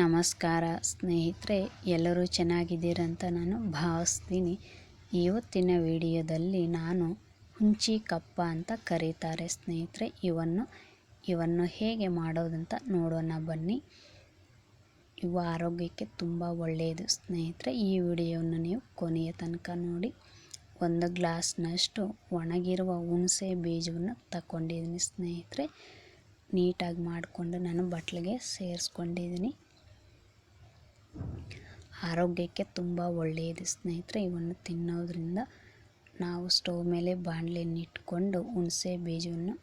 ನಮಸ್ಕಾರ ಸ್ನೇಹಿತರೆ, ಎಲ್ಲರೂ ಚೆನ್ನಾಗಿದ್ದೀರಂತ ನಾನು ಭಾವಿಸ್ತೀನಿ. ಇವತ್ತಿನ ವಿಡಿಯೋದಲ್ಲಿ ನಾನು ಹುಂಚಿ ಕಪ್ಪ ಅಂತ ಕರೀತಾರೆ ಸ್ನೇಹಿತರೆ. ಇವನ್ನು ಇವನ್ನು ಹೇಗೆ ಮಾಡೋದಂತ ನೋಡೋಣ ಬನ್ನಿ. ಇವು ಆರೋಗ್ಯಕ್ಕೆ ತುಂಬ ಒಳ್ಳೆಯದು ಸ್ನೇಹಿತರೆ. ಈ ವಿಡಿಯೋವನ್ನು ನೀವು ಕೊನೆಯ ತನಕ ನೋಡಿ. ಒಂದು ಗ್ಲಾಸ್ನಷ್ಟು ಒಣಗಿರುವ ಹುಣಸೆ ಬೀಜವನ್ನು ತಗೊಂಡಿದ್ದೀನಿ ಸ್ನೇಹಿತರೆ. ನೀಟಾಗಿ ಮಾಡಿಕೊಂಡು ನಾನು ಬಟ್ಲಿಗೆ ಸೇರಿಸ್ಕೊಂಡಿದ್ದೀನಿ. ಆರೋಗ್ಯಕ್ಕೆ ತುಂಬ ಒಳ್ಳೆಯದು. ಸ್ನೇಹಿತರೆ, ಇವನ್ನು ತಿನ್ನೋದ್ರಿಂದ ನಾವು ಸ್ಟವ್ ಮೇಲೆ ಬಾಣಲೆಯನ್ನು ಇಟ್ಕೊಂಡು ಹುಣಸೆ ಬೀಜವನ್ನು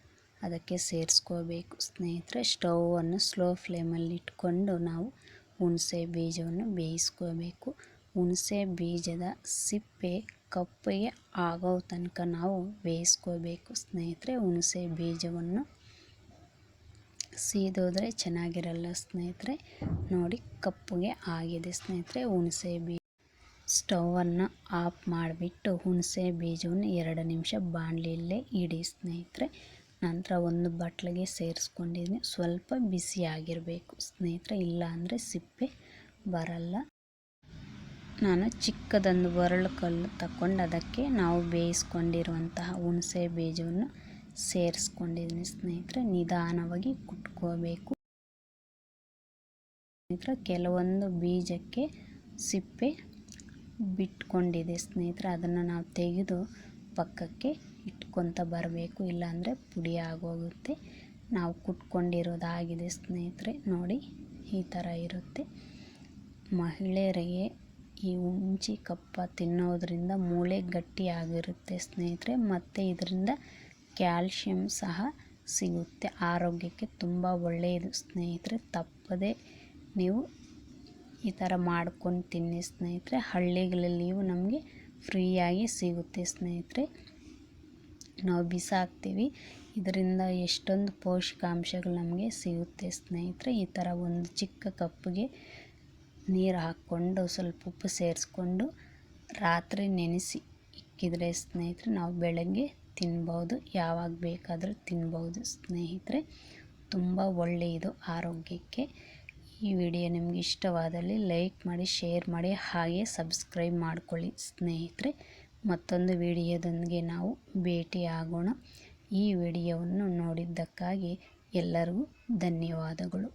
ಅದಕ್ಕೆ ಸೇರಿಸ್ಕೋಬೇಕು. ಸ್ನೇಹಿತರೆ, ಸ್ಟವನ್ನು ಸ್ಲೋ ಫ್ಲೇಮಲ್ಲಿ ಇಟ್ಕೊಂಡು ನಾವು ಹುಣಸೆ ಬೀಜವನ್ನು ಬೇಯಿಸ್ಕೋಬೇಕು. ಹುಣಸೆ ಬೀಜದ ಸಿಪ್ಪೆ ಕಪ್ಪಗೆ ಆಗೋ ತನಕ ನಾವು ಬೇಯಿಸ್ಕೋಬೇಕು. ಸ್ನೇಹಿತರೆ, ಹುಣಸೆ ಬೀಜವನ್ನು ಸೀದೋದ್ರೆ ಚೆನ್ನಾಗಿರಲ್ಲ ಸ್ನೇಹಿತರೆ. ನೋಡಿ, ಕಪ್ಪುಗೆ ಆಗಿದೆ ಸ್ನೇಹಿತರೆ. ಹುಣಸೆ ಬೀಜ ಸ್ಟವನ್ನು ಆಫ್ ಮಾಡಿಬಿಟ್ಟು ಹುಣಸೆ ಬೀಜವನ್ನು ಎರಡು ನಿಮಿಷ ಬಾಣಲಿಯಲ್ಲೇ ಇಡಿ ಸ್ನೇಹಿತರೆ. ನಂತರ ಒಂದು ಬಟ್ಲಿಗೆ ಸೇರಿಸ್ಕೊಂಡಿದ್ದೀನಿ ಸ್ವಲ್ಪ ಬಿಸಿ ಆಗಿರಬೇಕು ಸ್ನೇಹಿತರೆ. ಇಲ್ಲ ಅಂದರೆ ಸಿಪ್ಪೆ ಬರಲ್ಲ. ನಾನು ಚಿಕ್ಕದೊಂದು ಬರಳು ಕಲ್ಲು ತಗೊಂಡು ಅದಕ್ಕೆ ನಾವು ಬೇಯಿಸ್ಕೊಂಡಿರುವಂತಹ ಹುಣಸೆ ಬೀಜವನ್ನು ಸೇರಿಸ್ಕೊಂಡಿದ್ದೀನಿ ಸ್ನೇಹಿತರೆ. ನಿಧಾನವಾಗಿ ಕುಟ್ಕೋಬೇಕು. ಸ್ನೇಹಿತರೆ, ಕೆಲವೊಂದು ಬೀಜಕ್ಕೆ ಸಿಪ್ಪೆ ಬಿಟ್ಕೊಂಡಿದೆ ಸ್ನೇಹಿತರೆ. ಅದನ್ನು ನಾವು ತೆಗೆದು ಪಕ್ಕಕ್ಕೆ ಇಟ್ಕೊತ ಬರಬೇಕು. ಇಲ್ಲಾಂದರೆ ಪುಡಿ ಆಗೋಗುತ್ತೆ. ನಾವು ಕುಟ್ಕೊಂಡಿರೋದಾಗಿದೆ ಸ್ನೇಹಿತರೆ. ನೋಡಿ, ಈ ಥರ ಇರುತ್ತೆ. ಮಹಿಳೆಯರಿಗೆ ಈ ಹುಂಚಿ ಕಪ್ಪ ತಿನ್ನೋದ್ರಿಂದ ಮೂಳೆ ಗಟ್ಟಿಯಾಗಿರುತ್ತೆ ಸ್ನೇಹಿತರೆ. ಮತ್ತು ಇದರಿಂದ ಕ್ಯಾಲ್ಶಿಯಂ ಸಹ ಸಿಗುತ್ತೆ. ಆರೋಗ್ಯಕ್ಕೆ ತುಂಬ ಒಳ್ಳೆಯದು. ಸ್ನೇಹಿತರೆ, ತಪ್ಪದೆ ನೀವು ಈ ಥರ ಮಾಡ್ಕೊಂಡು ತಿನ್ನಿ ಸ್ನೇಹಿತರೆ. ಹಳ್ಳಿಗಳಲ್ಲಿಯೂ ನಮಗೆ ಫ್ರೀಯಾಗಿ ಸಿಗುತ್ತೆ ಸ್ನೇಹಿತರೆ. ನಾವು ಬಿಸಾಕ್ತೀವಿ. ಇದರಿಂದ ಎಷ್ಟೊಂದು ಪೋಷಕಾಂಶಗಳು ನಮಗೆ ಸಿಗುತ್ತೆ ಸ್ನೇಹಿತರೆ. ಈ ಥರ ಒಂದು ಚಿಕ್ಕ ಕಪ್ಪಿಗೆ ನೀರು ಹಾಕ್ಕೊಂಡು ಸ್ವಲ್ಪ ಉಪ್ಪು ಸೇರಿಸ್ಕೊಂಡು ರಾತ್ರಿ ನೆನೆಸಿ ಇಕ್ಕಿದರೆ ಸ್ನೇಹಿತರೆ, ನಾವು ಬೆಳಗ್ಗೆ ತಿನ್ಬೋದು, ಯಾವಾಗ ಬೇಕಾದರೂ ತಿನ್ಬೌದು. ಸ್ನೇಹಿತರೆ, ತುಂಬ ಒಳ್ಳೆಯದು ಆರೋಗ್ಯಕ್ಕೆ. ಈ ವಿಡಿಯೋ ನಿಮಗೆ ಇಷ್ಟವಾದಲ್ಲಿ ಲೈಕ್ ಮಾಡಿ, ಶೇರ್ ಮಾಡಿ ಹಾಗೆ ಸಬ್ಸ್ಕ್ರೈಬ್ ಮಾಡ್ಕೊಳ್ಳಿ. ಸ್ನೇಹಿತರೆ, ಮತ್ತೊಂದು ವಿಡಿಯೋದೊಂದಿಗೆ ನಾವು ಭೇಟಿಯಾಗೋಣ. ಈ ವಿಡಿಯೋವನ್ನು ನೋಡಿದ್ದಕ್ಕಾಗಿ ಎಲ್ಲರಿಗೂ ಧನ್ಯವಾದಗಳು.